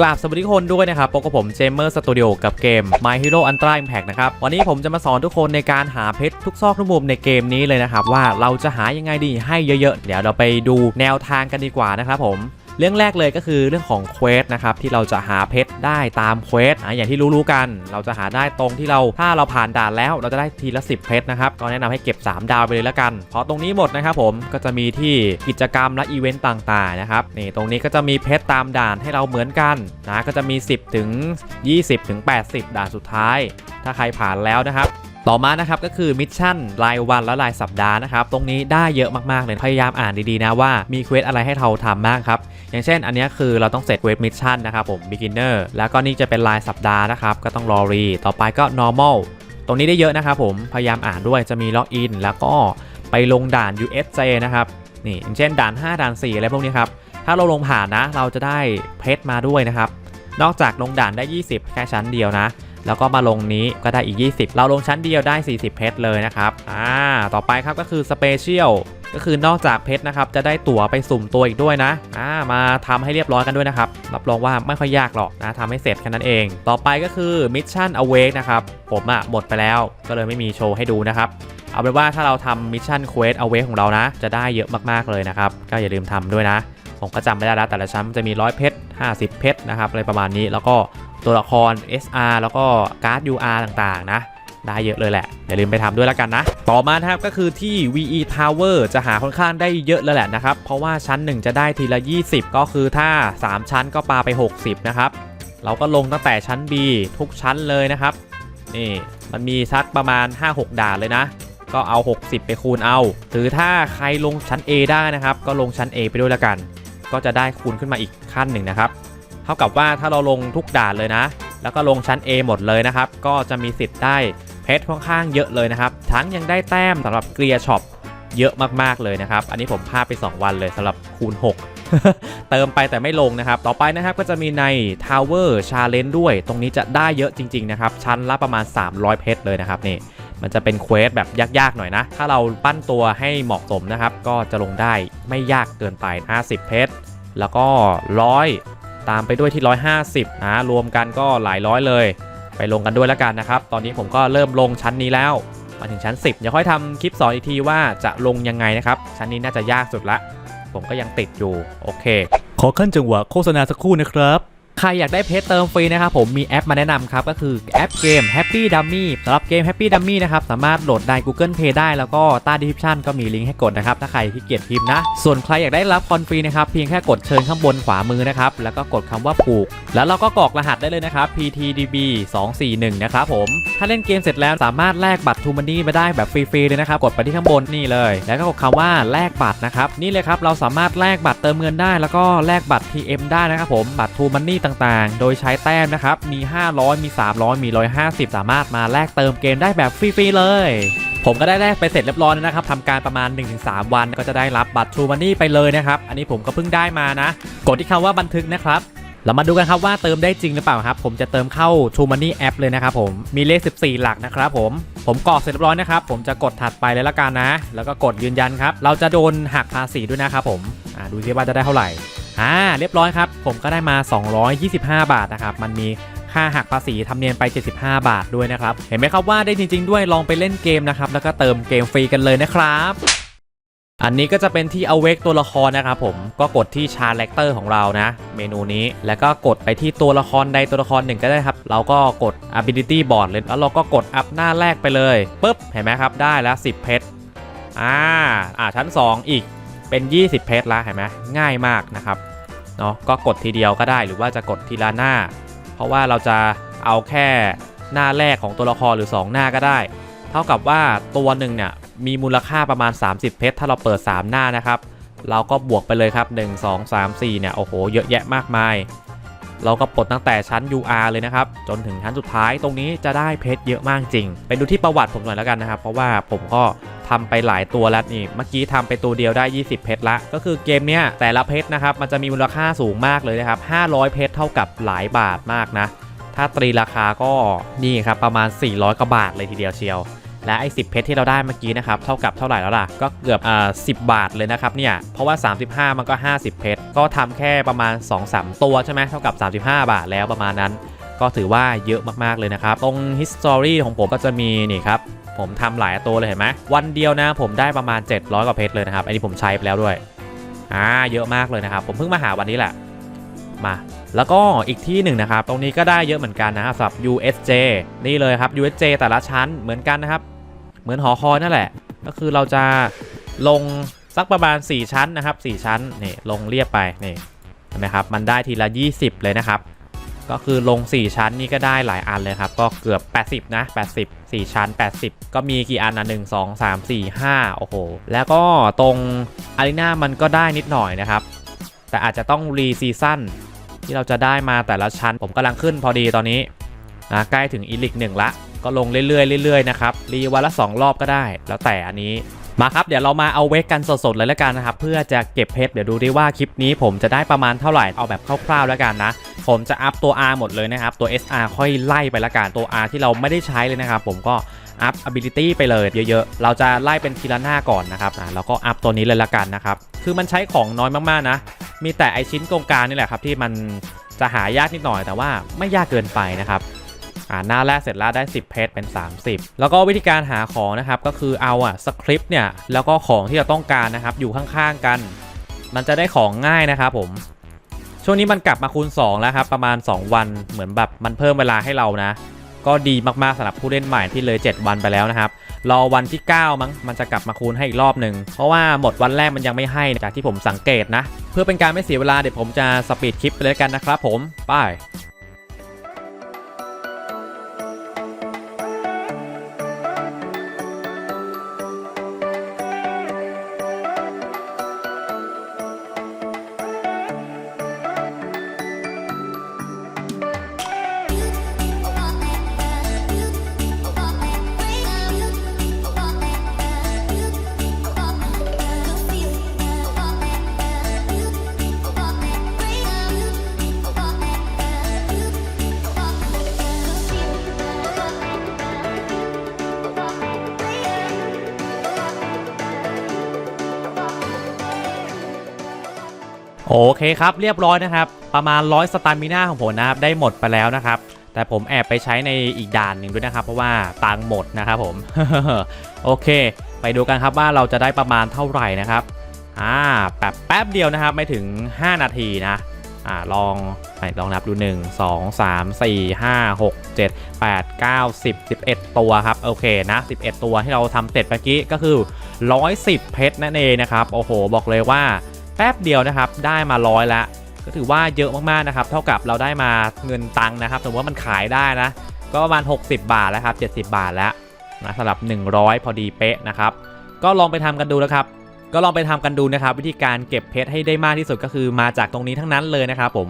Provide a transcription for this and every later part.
กราบสวัสดีทุกคนด้วยนะครับพบกับผมเจมเมอร์สตูดิโอกับเกม My Hero Ultra Impact นะครับ วันนี้ผมจะมาสอนทุกคนในการหาเพชรทุกซอกทุกมุมในเกมนี้เลยนะครับ ว่าเราจะหายังไงดีให้เยอะๆ เดี๋ยวเราไปดูแนวทางกันดีกว่านะครับผม เรื่องแรกเลยก็คือเรื่องของเควสนะครับที่เราจะหาเพชรได้ตามเควสอะอย่างที่รู้ๆกัน เราจะหาได้ตรงที่เราถ้าเราผ่านด่านแล้วเราจะได้ทีละ 10 เพชรนะครับก็แนะนำให้เก็บ 3 ดาวไปเลยละกันพอตรงนี้หมดนะครับผมก็จะมีที่กิจกรรมและอีเวนต์ต่างๆนะครับนี่ตรงนี้ก็จะมีเพชรตามด่านให้เราเหมือนกันนะก็จะมี 10 ถึง 20 ถึง 80 ด่านสุดท้าย ถ้าใครผ่านแล้วนะครับ ต่อมานะครับก็คือมิชชั่นรายวันและรายสัปดาห์นะครับตรงนี้ได้เยอะมากๆเลยพยายามอ่านดีๆนะว่ามีเควสอะไรให้เราทำบ้างครับอย่างเช่น อันนี้คือเราต้องเสร็จเควสมิชชั่นนะครับผม beginner แล้วก็นี่จะเป็นรายสัปดาห์นะครับก็ต้องรอรีต่อไปก็ normal ตรงนี้ได้เยอะนะครับผมพยายามอ่านด้วยจะมีล็อกอินแล้วก็ไปลงด่าน USJ นะครับนี่อย่างเช่นด่าน 5 ด่าน 4 อะไรพวกนี้ครับถ้าเราลงผ่านนะ เราจะได้เพชรมาด้วยนะครับ นอกจากลงด่านได้ 20 แค่ชั้นเดียวนะ แล้วก็มาลงนี้ก็ได้อีก 20 เราลงชั้นเดียวได้ 40 เพชรเลยนะครับ อ่า ต่อไปครับก็คือสเปเชียลก็คือนอกจากเพชรนะครับจะได้ตั๋วไปสุ่มตัวอีกด้วยนะ อ่า มาทำให้เรียบร้อยกันด้วยนะครับ รับรองว่าไม่ค่อยยากหรอกนะทำให้เสร็จแค่นั้นเอง ต่อไปก็คือมิชชั่น awake นะครับ ผมอะหมดไปแล้ว ก็เลยไม่มีโชว์ให้ดูนะครับ เอาเป็นว่าถ้าเราทำมิชชั่นเควส awake ของเรานะ จะได้เยอะมากๆเลยนะครับ ก็อย่าลืมทำด้วยนะ ผมก็จำไม่ได้แล้วแต่ละชั้นมันจะมี 100 เพชร50 เพชรนะครับอะไรประมาณนี้แล้วก็ ตัวละคร SR แล้วก็การ์ด UR ต่างๆ นะได้เยอะเลยแหละ อย่าลืมไปทำด้วยแล้วกันนะ ต่อมานะครับก็คือที่ VE Tower จะหาค่อนข้างได้เยอะเลยแหละนะครับ เพราะว่าชั้น 1 จะได้ทีละ 20 ก็คือถ้า 3 ชั้นก็ปาไป 60 นะครับ เราก็ลงตั้งแต่ชั้น B ทุกชั้นเลยนะครับ นี่มันมีสักประมาณ 5-6 ด่านเลยนะ ก็เอา 60 ไปคูณเอาหรือถ้าใครลงชั้น A ได้นะครับ ก็ลงชั้น A ไปด้วยแล้วกัน ก็จะได้คูณขึ้นมาอีกขั้นหนึ่งนะครับ เท่ากับว่าถ้าเราลงทุกด่านเลยนะ แล้วก็ลงชั้น A หมดเลยนะครับ ก็จะมีสิทธิ์ได้เพชรค่อนข้างเยอะเลยนะครับ ทั้งยังได้แต้มสำหรับเกลียช็อปเยอะมากๆเลยนะครับ อันนี้ผมพลาดไป 2 วันเลยสำหรับคูณ 6 เติมไปแต่ไม่ลงนะครับ ต่อไปนะครับก็จะมีใน Tower Challenge ด้วย ตรงนี้จะได้เยอะจริง ๆ นะครับ ชั้นละประมาณ 300 เพชรเลยนะครับนี่มันจะเป็นเควสแบบยาก ๆ หน่อยนะ ถ้าเราปั้นตัวให้เหมาะสมนะครับ ก็จะลงได้ไม่ยากเกินไป 50 เพชร แล้วก็ 100 ตามไปด้วยที่ 150นะรวมกันก็หลายร้อยเลย ไปลงกันด้วยแล้วกันนะครับ ตอนนี้ผมก็เริ่มลงชั้นนี้แล้ว มาถึงชั้น 10 เดี๋ยวค่อยทำคลิปสอนอีกทีว่าจะลงยังไงนะครับ ชั้นนี้น่าจะยากสุดละ ผมก็ยังติดอยู่ โอเค ขอขั้นจังหวะโฆษณาสักครู่นะครับ ใครอยากได้เพชรเติมฟรีนะครับผมมีแอปมาแนะนำครับก็คือแอปเกม Happy Dummy สำหรับเกม Happy Dummy นะครับสามารถโหลดได้ Google Play ได้แล้วก็ใต้ description ก็มีลิงก์ให้กดนะครับถ้าใครที่เกียจพิมพ์นะ ส่วนใครอยากได้รับคอนฟรีนะครับเพียงแค่กดเชิญข้างบนขวามือนะครับแล้วก็กดคำว่าผูก แล้วเราก็กรอกรหัสได้เลยนะครับ PTDB 241นะครับผมถ้าเล่นเกมเสร็จแล้วสามารถแลกบัตรทูมันนี่มาได้แบบฟรีๆเลยนะครับกดไปที่ข้างบนนี่เลย แล้วก็กดคำว่าแลกบัตรนะครับนี่เลยครับเราสามารถแลกบัตรเติมเงินได้ แล้วก็แลกบัตร TM ได้นะครับผมบัตรทูมันนี่ต่างๆ โดยใช้แต้มนะครับ มี 500 มี 300 มี 150 สามารถมาแลกเติมเกมได้แบบฟรีๆเลย ผมก็ได้แลกไปเสร็จเรียบร้อยนะครับทำการประมาณ 1-3 วันก็จะได้รับบัตรทรูมันนี่ไปเลยนะครับ อันนี้ผมก็เพิ่งได้มานะ กดที่คำว่าบันทึกนะครับเรามาดูกันครับว่าเติมได้จริงหรือเปล่าครับ ผมจะเติมเข้า True Money App เลยนะครับผมมีเลข 14 หลักนะครับผมผมกรอกเสร็จเรียบร้อยนะครับ ผมจะกดถัดไปเลยละกันนะ แล้วก็กดยืนยันครับ เราจะโดนหักภาษีด้วยนะครับผมอ่าดูซิว่าจะได้เท่าไหร่ อ่าเรียบร้อยครับ ผมก็ได้มา 225 บาทนะครับ มันมีค่าหักภาษีทำเนียนไป 75 บาทด้วยนะครับ เห็นไหมครับว่าได้จริง ๆ ด้วยลองไปเล่นเกมนะครับ แล้วก็เติมเกมฟรีกันเลยนะครับอันนี้ก็จะเป็นที่ awake ตัวละครนะครับผมก็กดที่ character ของเรานะ เมนูนี้แล้วก็กดไปที่ตัวละครใดตัวละครหนึ่งก็ได้ครับ เราก็กด ability board เลยแล้วเราก็กดอัพหน้าแรกไปเลยปุ๊บเห็นไหมครับ ได้แล้ว 10 เพชรอ่าอ่าชั้น 2 อีก เป็น 20 เพจละเห็นไหมง่ายมากนะครับเนาะก็กดทีเดียวก็ได้หรือว่าจะกดทีละหน้า เพราะว่าเราจะเอาแค่หน้าแรกของตัวละครหรือ 2 หน้าก็ได้ เท่ากับว่าตัวหนึ่งเนี่ยมีมูลค่าประมาณ 30 เพชรถ้าเราเปิด 3 หน้านะครับ เราก็บวกไปเลยครับ 1 2 3 4เนี่ยโอ้โหเยอะแยะมากมาย เราก็ปลดตั้งแต่ชั้น UR เลยนะครับ จนถึงชั้นสุดท้ายตรงนี้จะได้เพชรเยอะมากจริง ไปดูที่ประวัติผมหน่อยแล้วกันนะครับ เพราะว่าผมก็ทำไปหลายตัวแล้วนี่ เมื่อกี้ทำไปตัวเดียวได้ 20 เพชรละ ก็คือเกมเนี้ยแต่ละเพชรนะครับ มันจะมีมูลค่าสูงมากเลยนะครับ 500 เพชรเท่ากับหลายบาทมากนะ ถ้าตรีราคาก็นี่ครับประมาณ 400กว่าบาทเลยทีเดียวเชียว และไอ้สิเพชรที่เราได้เมื่อกี้นะครับเท่ากับเท่าไหร่แล้วล่ะ ก็เกือบอ่าสิบาทเลยนะครับเนี่ยเพราะว่า 35 มันก็ 50 เพชรก็ทำแค่ประมาณ 2-3 ตัวใช่ไหมเท่ากับ 35 บาทแล้วประมาณนั้น ก็ถือว่าเยอะมากๆเลยนะครับตรง history ของผมก็จะมีนี่ครับผมทำหลายตัวเลยเห็นไหมวันเดียวนะผมได้ประมาณ 700 กว่าเพชรเลยนะครับอันนี้ผมใช้ไปแล้วด้วยอ่าเยอะมากเลยนะครับ ผมเพิ่งมาหาวันนี้แหละมาแล้วก็อีกที่หนึ่งนะครับ ตรงนี้ก็ได้เยอะเหมือนกันนะครับสำหรับ USJ นี่เลยครับ USJ แต่ละชั้นเหมือนกันนะครับ เหมือนหอคอยนั่นแหละ ก็คือเราจะลงสักประมาณ 4 ชั้นนะครับ 4 ชั้นนี่ลงเรียบไปนี่เห็นไหมครับมันได้ทีละ 20 เลยนะครับ ก็คือลง 4 ชั้นนี่ก็ได้หลายอันเลยครับ ก็เกือบ 80 นะ 80 4 ชั้น 80 ก็มีกี่อันนะ1 2 3 4 5 โอ้โห แล้วก็ตรงอารีนามันก็ได้นิดหน่อยนะครับ แต่อาจจะต้องรีซีซั่นที่เราจะได้มาแต่ละชั้น ผมกำลังขึ้นพอดีตอนนี้นะใกล้ถึงอีลิกหนึ่งละ ก็ลงเรื่อยๆเรื่อยๆนะครับรีวันละ 2 รอบก็ได้ แล้วแต่อันนี้มาครับ เดี๋ยวเรามาเอาเวกกันสดๆเลยแล้วกันนะครับ เพื่อจะเก็บเพชรเดี๋ยวดูดิว่าคลิปนี้ผมจะได้ประมาณเท่าไหร่เอาแบบคร่าวๆแล้วกันนะ ผมจะอัพตัว R หมดเลยนะครับ ตัว SR ค่อยไล่ไปละกันตัว R ที่เราไม่ได้ใช้เลยนะครับ ผมก็อัพ ability ไปเลยเยอะๆ เราจะไล่เป็นทีละหน้าก่อนนะครับอ่าแล้วก็อัพตัวนี้เลยละกันนะครับ คือมันใช้ของน้อยมากๆนะ มีแต่ไอชิ้นกงกลางนี่แหละครับที่มันจะหายากนิดหน่อยแต่ว่าไม่ยากเกินไปนะครับ อ่าหน้าแรกเสร็จแล้วได้ 10 เพชรเป็น 30 แล้วก็วิธีการหาของนะครับก็คือเอาอะสคริปต์เนี่ยแล้วก็ของที่เราต้องการนะครับอยู่ข้างๆกัน มันจะได้ของง่ายนะครับผมช่วงนี้มันกลับมาคูณ 2 แล้วครับประมาณ 2 วันเหมือนแบบมันเพิ่มเวลาให้เรานะ ก็ดีมากๆสำหรับผู้เล่นใหม่ที่เลย 7 วันไปแล้วนะครับรอวันที่ 9 มั้งมันจะกลับมาคูณให้อีกรอบหนึ่งเพราะว่าหมดวันแรกมันยังไม่ให้จากที่ผมสังเกตนะ เพื่อเป็นการไม่เสียเวลาเดี๋ยวผมจะสปีดคลิปไปเลยกันนะครับผมไป โอเคครับเรียบร้อยนะครับ ประมาณ100สตามิน่าของผมนะครับได้หมดไปแล้วนะครับแต่ผมแอบไปใช้ในอีกด่านหนึ่งด้วยนะครับ เพราะว่าตังหมดนะครับผมโอเค ไปดูกันครับว่าเราจะได้ประมาณเท่าไหร่นะครับอ่าแบบแป๊บเดียวนะครับ ไม่ถึง 5 นาทีนะอ่าลองไปลองนับดู 1 2 3 4 5 6 7 8 9 10 11 ตัวครับโอเคนะ11 ตัวที่เราทำเสร็จเมื่อกี้ก็คือ 110 เพชรนั่นเองนะครับ โอ้โห บอกเลยว่า แป๊บเดียวนะครับได้มาร้อยล้วก็ถือว่าเยอะมากๆนะครับ เท่ากับเราได้มาเงินตังค์นะครับสมมติว่ามันขายได้นะ ก็ประมาณ 60 บาทแล้วครับ70 บาทแล้วนะสำหรับ 100 พอดีเป๊ะนะครับ ก็ลองไปทำกันดูนะครับ ก็ลองไปทำกันดูนะครับ วิธีการเก็บเพชรให้ได้มากที่สุดก็คือมาจากตรงนี้ทั้งนั้นเลยนะครับ ผม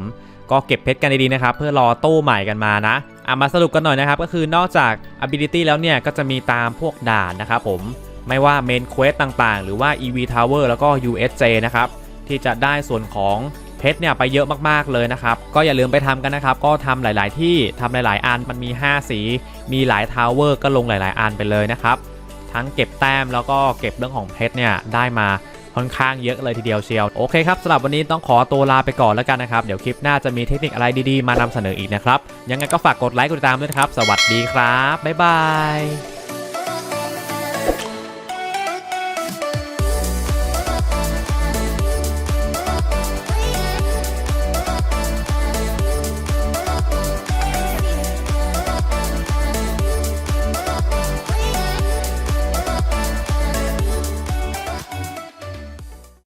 ก็เก็บเพชรกันดีๆนะครับ เพื่อรอตู้ใหม่กันมานะอะมาสรุปกันหน่อยนะครับ ก็คือนอกจาก ability แล้วเนี่ยก็จะมีตามพวกด่านนะครับผมไม่ว่า main quest ต่างๆ หรือว่า EV Tower แล้วก็ USJ นะครับ ที่จะได้ส่วนของเพชรเนี่ยไปเยอะมากๆเลยนะครับ ก็อย่าลืมไปทำกันนะครับ ก็ทำหลาย ๆ ที่ทำหลาย ๆ อันมันมี 5 สี มีหลายทาวเวอร์ก็ลงหลาย ๆ อันไปเลยนะครับ ทั้งเก็บแต้มแล้วก็เก็บเรื่องของเพชรเนี่ยได้มาค่อนข้างเยอะเลยทีเดียวเชียว โอเคครับสำหรับวันนี้ต้องขอตัวลาไปก่อนแล้วกันนะครับ เดี๋ยวคลิปหน้าจะมีเทคนิคอะไรดี ๆ มานำเสนออีกนะครับ ยังไงก็ฝากกดไลค์กดติดตามด้วยนะครับ สวัสดีครับบ๊ายบาย